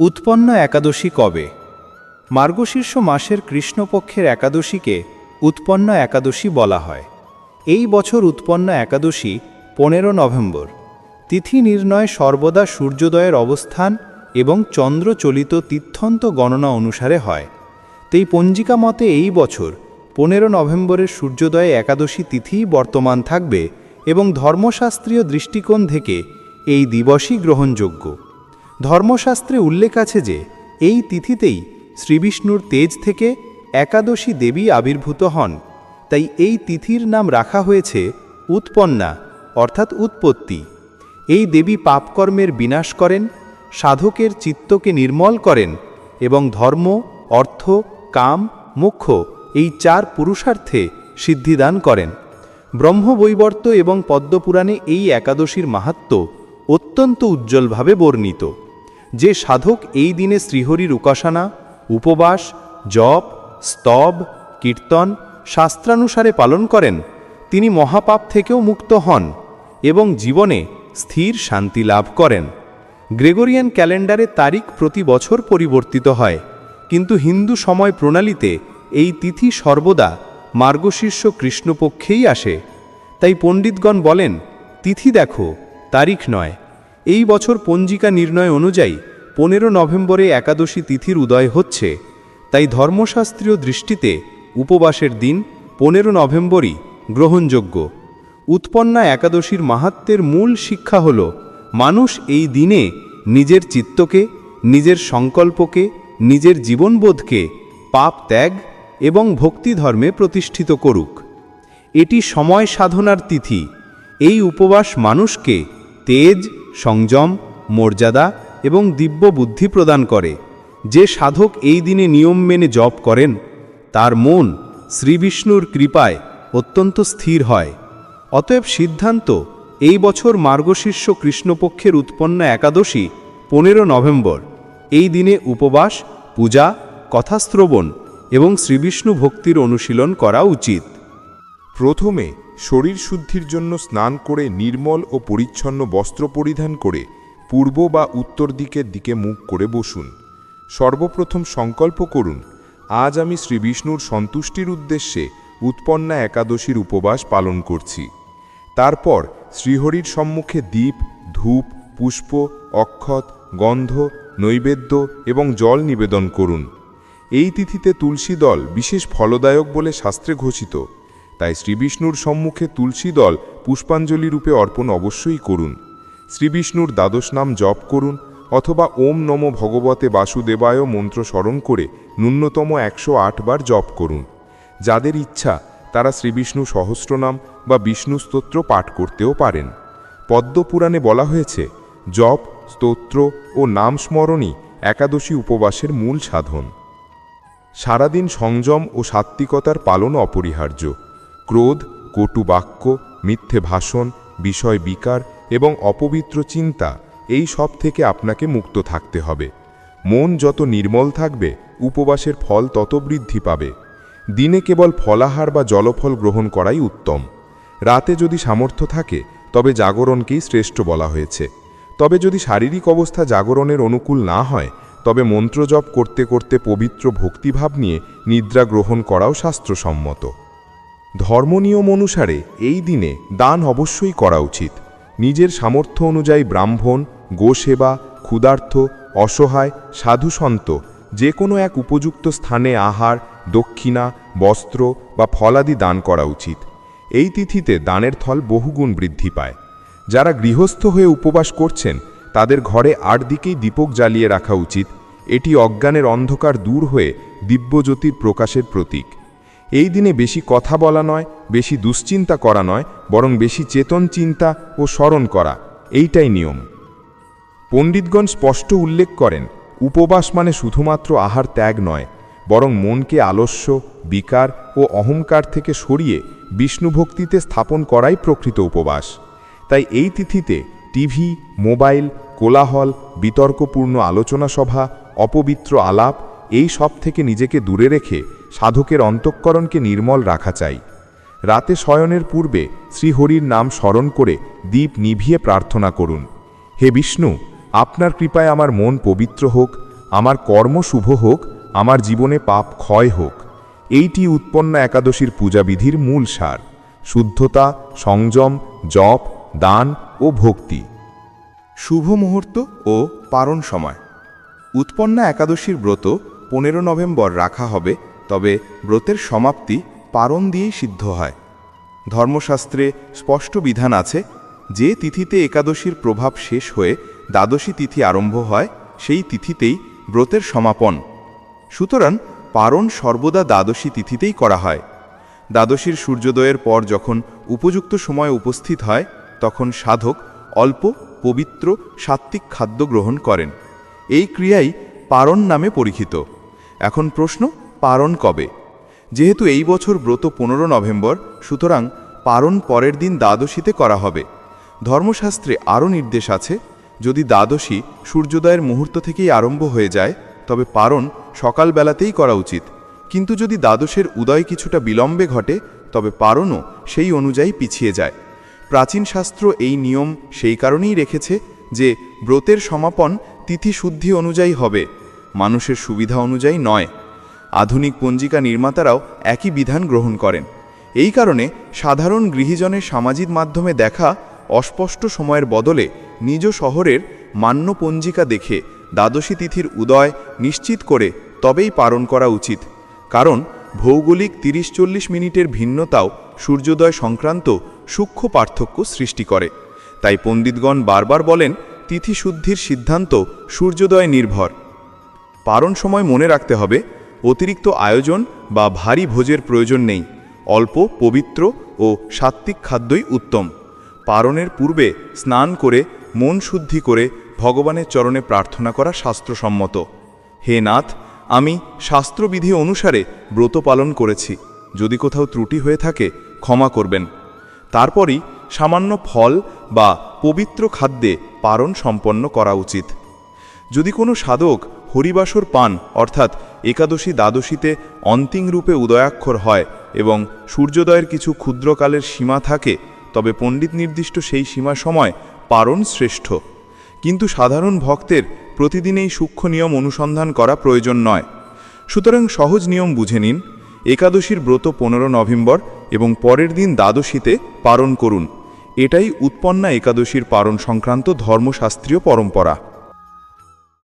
উৎপন্ন একাদশী কবে? মার্গশীর্ষ মাসের কৃষ্ণপক্ষের একাদশীকে উৎপন্ন একাদশী বলা হয়। এই বছর উৎপন্ন একাদশী পনেরো নভেম্বর। তিথি নির্ণয় সর্বদা সূর্যোদয়ের অবস্থান এবং চন্দ্রচলিত তিথ্যন্ত গণনা অনুসারে হয়। তেই পঞ্জিকা মতে এই বছর পনেরো নভেম্বরের সূর্যোদয়ে একাদশী তিথিই বর্তমান থাকবে এবং ধর্মশাস্ত্রীয় দৃষ্টিকোণ থেকে এই দিবসই গ্রহণযোগ্য। ধর্মশাস্ত্রে উল্লেখ আছে যে, এই তিথিতেই শ্রীবিষ্ণুর তেজ থেকে একাদশী দেবী আবির্ভূত হন। তাই এই তিথির নাম রাখা হয়েছে উৎপন্না, অর্থাৎ উৎপত্তি। এই দেবী পাপকর্মের বিনাশ করেন, সাধকের চিত্তকে নির্মল করেন এবং ধর্ম, অর্থ, কাম, মুখ্য এই চার পুরুষার্থে সিদ্ধিদান করেন। ব্রহ্মবৈবর্ত এবং পদ্মপুরাণে এই একাদশীর মাহাত্ম্য অত্যন্ত উজ্জ্বলভাবে বর্ণিত। যে সাধক এই দিনে শ্রীহরির উপাসনা উপবাস, জপ, স্তব, কীর্তন, শাস্ত্রানুসারে পালন করেন, তিনি মহাপাপ থেকেও মুক্ত হন এবং জীবনে স্থির শান্তি লাভ করেন। গ্রেগরিয়ান ক্যালেন্ডারে তারিখ প্রতি বছর পরিবর্তিত হয়, কিন্তু হিন্দু সময় প্রণালীতে এই তিথি সর্বদা মার্গশীর্ষ কৃষ্ণপক্ষেই আসে। তাই পণ্ডিতগণ বলেন, তিথি দেখো, তারিখ নয় এই বছর পঞ্জিকা নির্ণয় অনুযায়ী পনেরো নভেম্বরে একাদশী তিথির উদয় হচ্ছে। তাই ধর্মশাস্ত্রীয় দৃষ্টিতে উপবাসের দিন পনেরো নভেম্বরই গ্রহণযোগ্য। উৎপন্না একাদশীর মাহাত্মের মূল শিক্ষা হল, মানুষ এই দিনে নিজের চিত্তকে, নিজের সংকল্পকে, নিজের জীবনবোধকে পাপ ত্যাগ এবং ভক্তিধর্মে প্রতিষ্ঠিত করুক। এটি সময় সাধনার তিথি। এই উপবাস মানুষকে তেজ সংযম, মর্যাদা এবং দিব্য বুদ্ধি প্রদান করে। যে সাধক এই দিনে নিয়ম মেনে জপ করেন, তার মন শ্রীবিষ্ণুর কৃপায় অত্যন্ত স্থির হয়। অতএব সিদ্ধান্ত, এই বছর মার্গশীর্ষ কৃষ্ণপক্ষের উৎপন্ন একাদশী, পনেরো নভেম্বর। এই দিনে উপবাস, পূজা, কথাশ্রবণ এবং শ্রীবিষ্ণু ভক্তির অনুশীলন করা উচিত। প্রথমে শরীর শুদ্ধির জন্য স্নান করে নির্মল ও পরিচ্ছন্ন বস্ত্র পরিধান করে পূর্ব বা উত্তর দিকের দিকে মুখ করে বসুন। সর্বপ্রথম সংকল্প করুন, আজ আমি শ্রীবিষ্ণুর সন্তুষ্টির উদ্দেশ্যে উৎপন্না একাদশীর উপবাস পালন করছি। তারপর শ্রীহরির সম্মুখে দ্বীপ ধূপ, পুষ্প, অক্ষত, গন্ধ, নৈবেদ্য এবং জল নিবেদন করুন। এই তিথিতে তুলসী দল বিশেষ ফলদায়ক বলে শাস্ত্রে ঘোষিত। তাই শ্রীবিষ্ণুর সম্মুখে তুলসী দল পুষ্পাঞ্জলি রূপে অর্পণ অবশ্যই করুন। শ্রীবিষ্ণুর দ্বাদশ নাম জপ করুন অথবা ওম নম ভগবতে বাসুদেবায় মন্ত্র স্মরণ করে ন্যূনতম একশো আট বার জপ করুন। যাদের ইচ্ছা, তারা শ্রীবিষ্ণু সহস্রনাম বা বিষ্ণু স্তোত্র পাঠ করতেও পারেন। পদ্মপুরাণে বলা হয়েছে, জপ, স্তোত্র ও নাম স্মরণই একাদশী উপবাসের মূল সাধন। সারাদিন সংযম ও সাত্ত্বিকতার পালন অপরিহার্য। ক্রোধ, কটু বাক্য, মিথ্যে ভাষণ, বিষয় বিকার এবং অপবিত্র চিন্তা এই সব থেকে আপনাকে মুক্ত থাকতে হবে। মন যত নির্মল থাকবে, উপবাসের ফল তত বৃদ্ধি পাবে। দিনে কেবল ফলাহার বা জলফল গ্রহণ করাই উত্তম। রাতে যদি সামর্থ্য থাকে, তবে জাগরণকেই শ্রেষ্ঠ বলা হয়েছে। তবে যদি শারীরিক অবস্থা জাগরণের অনুকূল না হয়, তবে মন্ত্রজপ করতে করতে পবিত্র ভক্তিভাব নিয়ে নিদ্রা গ্রহণ করাও শাস্ত্রসম্মত। ধর্মনিয়ম অনুসারে এই দিনে দান অবশ্যই করা উচিত। নিজের সামর্থ্য অনুযায়ী ব্রাহ্মণ, গোসেবা ক্ষুধার্থ অসহায়, সাধুসন্ত যে কোনো এক উপযুক্ত স্থানে আহার, দক্ষিণা, বস্ত্র বা ফলাদি দান করা উচিত। এই তিথিতে দানের থল বহুগুণ বৃদ্ধি পায়। যারা গৃহস্থ হয়ে উপবাস করছেন, তাদের ঘরে আট দিকেই দীপক জ্বালিয়ে রাখা উচিত। এটি অজ্ঞানের অন্ধকার দূর হয়ে দিব্যজ্যোতির প্রকাশের প্রতীক। এই দিনে বেশি কথা বলা নয়, বেশি দুশ্চিন্তা করা নয়, বরং বেশি চেতন চিন্তা ও স্মরণ করা, এইটাই নিয়ম। পণ্ডিতগণ স্পষ্ট উল্লেখ করেন, উপবাস মানে শুধুমাত্র আহার ত্যাগ নয়, বরং মনকে আলস্য, বিকার ও অহংকার থেকে সরিয়ে বিষ্ণুভক্তিতে স্থাপন করাই প্রকৃত উপবাস। তাই এই তিথিতে টিভি, মোবাইল, কোলাহল, বিতর্কপূর্ণ আলোচনা সভা, অপবিত্র আলাপ, এই সব থেকে নিজেকে দূরে রেখে সাধকের অন্তঃকরণকে নির্মল রাখা চাই। রাতে শয়নের পূর্বে শ্রীহরির নাম স্মরণ করে দীপ নিভিয়ে প্রার্থনা করুন। হে বিষ্ণু, আপনার কৃপায় আমার মন পবিত্র হোক, আমার কর্ম শুভ হোক, আমার জীবনে পাপ ক্ষয় হোক। এইটি উৎপন্ন একাদশীর পূজাবিধির মূল সার, শুদ্ধতা, সংযম, জপ, দান ও ভক্তি। শুভ মুহূর্ত ও পারণ সময়। উৎপন্না একাদশীর ব্রত পনেরো নভেম্বর রাখা হবে তবে ব্রতের সমাপ্তি পারণ দিয়েই সিদ্ধ হয়। ধর্মশাস্ত্রে স্পষ্ট বিধান আছে, যে তিথিতে একাদশীর প্রভাব শেষ হয়ে দ্বাদশী তিথি আরম্ভ হয়, সেই তিথিতেই ব্রতের সমাপন। সুতরাং পারণ সর্বদা দ্বাদশী তিথিতেই করা হয়। দ্বাদশীর সূর্যোদয়ের পর যখন উপযুক্ত সময় উপস্থিত হয়, তখন সাধক অল্প, পবিত্র, সাত্ত্বিক খাদ্য গ্রহণ করেন। এই ক্রিয়াই পারণ নামে পরিচিত। এখন প্রশ্ন পারণ কবে? যেহেতু এই বছর ব্রত পনেরো নভেম্বর, সুতরাং পারণ পরের দিন দ্বাদশীতে করা হবে। ধর্মশাস্ত্রে আরও নির্দেশ আছে, যদি দ্বাদশী সূর্যোদয়ের মুহূর্ত থেকেই আরম্ভ হয়ে যায়, তবে পারণ সকালবেলাতেই করা উচিত। কিন্তু যদি দ্বাদশের উদয় কিছুটা বিলম্বে ঘটে, তবে পারণও সেই অনুযায়ী পিছিয়ে যায়। প্রাচীন শাস্ত্র এই নিয়ম সেই কারণেই রেখেছে যে, ব্রতের সমাপন তিথি শুদ্ধি অনুযায়ী হবে। মানুষের সুবিধা অনুযায়ী নয়। আধুনিক পঞ্জিকা নির্মাতারাও একই বিধান গ্রহণ করেন। এই কারণে সাধারণ গৃহীজনের সামাজিক মাধ্যমে দেখা অস্পষ্ট সময়ের বদলে নিজ শহরের মান্য পঞ্জিকা দেখে দ্বাদশী তিথির উদয় নিশ্চিত করে তবেই পালন করা উচিত। কারণ ভৌগোলিক তিরিশ চল্লিশ মিনিটের ভিন্নতাও সূর্যোদয় সংক্রান্ত সূক্ষ্ম পার্থক্য সৃষ্টি করে। তাই পণ্ডিতগণ বারবার বলেন তিথি শুদ্ধির সিদ্ধান্ত সূর্যোদয় নির্ভর। পারণ সময় মনে রাখতে হবে অতিরিক্ত আয়োজন বা ভারী ভোজের প্রয়োজন নেই। অল্প, পবিত্র ও সাত্ত্বিক খাদ্যই উত্তম। পারণের পূর্বে স্নান করে মন শুদ্ধি করে ভগবানের চরণে প্রার্থনা করা শাস্ত্রসম্মত। হে নাথ, আমি শাস্ত্রবিধি অনুসারে ব্রত পালন করেছি। যদি কোথাও ত্রুটি হয়ে থাকে, ক্ষমা করবেন। তারপরই সামান্য ফল বা পবিত্র খাদ্যে পারণ সম্পন্ন করা উচিত। যদি কোনো সাধক হরিবাসর পান, অর্থাৎ একাদশী দ্বাদশীতে অন্তিম রূপে উদয়াক্ষর হয় এবং সূর্যোদয়ের কিছু ক্ষুদ্রকালের সীমা থাকে, তবে পণ্ডিত নির্দিষ্ট সেই সীমা সময় পারণ শ্রেষ্ঠ। কিন্তু সাধারণ ভক্তের প্রতিদিন এই সূক্ষ্ম নিয়ম অনুসন্ধান করা প্রয়োজন নয়। সুতরাং সহজ নিয়ম বুঝে নিন, একাদশীর ব্রত পনেরো নভেম্বর এবং পরের দিন দ্বাদশীতে পালন করুন। এটাই উৎপন্না একাদশীর পালন সংক্রান্ত ধর্মশাস্ত্রীয় পরম্পরা।